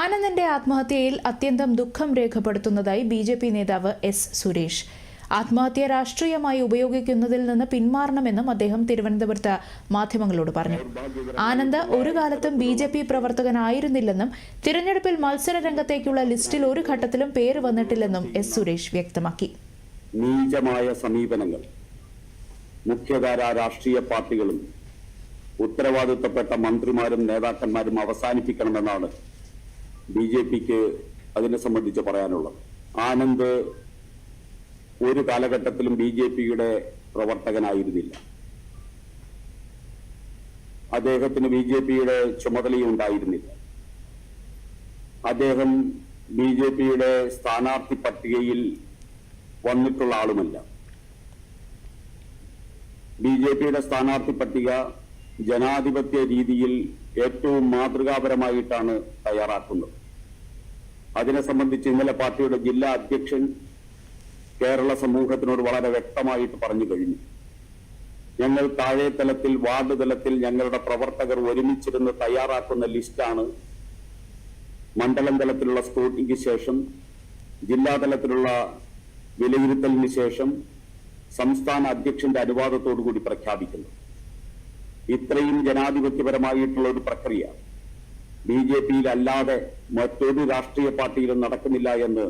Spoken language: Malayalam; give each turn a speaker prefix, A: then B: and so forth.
A: ആനന്ദിന്റെ ആത്മഹത്യയിൽ അത്യന്തം ദുഃഖം രേഖപ്പെടുത്തുന്നതായി ബി ജെ പി നേതാവ് എസ് സുരേഷ്. ആത്മഹത്യ രാഷ്ട്രീയമായി ഉപയോഗിക്കുന്നതിൽ നിന്ന് പിന്മാറണമെന്നും അദ്ദേഹം തിരുവനന്തപുരത്ത് മാധ്യമങ്ങളോട് പറഞ്ഞു. ആനന്ദ് ഒരു കാലത്തും ബി ജെ പി പ്രവർത്തകനായിരുന്നില്ലെന്നും തിരഞ്ഞെടുപ്പിൽ മത്സര രംഗത്തേക്കുള്ള ലിസ്റ്റിൽ ഒരു ഘട്ടത്തിലും പേര് വന്നിട്ടില്ലെന്നും എസ് സുരേഷ് വ്യക്തമാക്കി.
B: നീചമായ സമീപനങ്ങൾ മുഖ്യധാരാ രാഷ്ട്രീയ പാർട്ടികളും ഉത്തരവാദിത്തപ്പെട്ട മന്ത്രിമാരും നേതാക്കന്മാരും അവസാനിപ്പിക്കണമെന്നാണ് ബി ജെ പിക്ക് അതിനെ സംബന്ധിച്ച് പറയാനുള്ളത്. ആനന്ദ് ഒരു കാലഘട്ടത്തിലും ബി ജെ പിയുടെ പ്രവർത്തകനായിരുന്നില്ല. അദ്ദേഹത്തിന് ബി ജെ പിയുടെ ചുമതലയും ഉണ്ടായിരുന്നില്ല അദ്ദേഹം ബി ജെ പിയുടെ സ്ഥാനാർത്ഥി പട്ടികയിൽ വന്നിട്ടുള്ള ആളുമല്ല. ബി ജെ പിയുടെ സ്ഥാനാർത്ഥി പട്ടിക ജനാധിപത്യ രീതിയിൽ ഏറ്റവും മാതൃകാപരമായിട്ടാണ് തയ്യാറാക്കുന്നത് അതിനെ സംബന്ധിച്ച് ഇന്നലെ പാർട്ടിയുടെ ജില്ലാ അധ്യക്ഷൻ കേരള സമൂഹത്തിനോട് വളരെ വ്യക്തമായിട്ട് പറഞ്ഞു കഴിഞ്ഞു. ഞങ്ങൾ താഴെ തലത്തിൽ വാർഡ് തലത്തിൽ ഞങ്ങളുടെ പ്രവർത്തകർ ഒരുമിച്ചിരുന്ന് തയ്യാറാക്കുന്ന ലിസ്റ്റാണ് മണ്ഡലം തലത്തിലുള്ള സ്ക്രൂട്ടിക്ക് ശേഷം ജില്ലാ തലത്തിലുള്ള വിലയിരുത്തലിന് ശേഷം സംസ്ഥാന അധ്യക്ഷന്റെ അനുവാദത്തോടു കൂടി പ്രഖ്യാപിക്കുന്നു ഇത്രയും ജനാധിപത്യപരമായിട്ടുള്ള ഒരു പ്രക്രിയ. ബി ജെ പിയിലല്ലാതെ മറ്റൊരു രാഷ്ട്രീയ പാർട്ടിയിലും നടക്കുന്നില്ല എന്ന്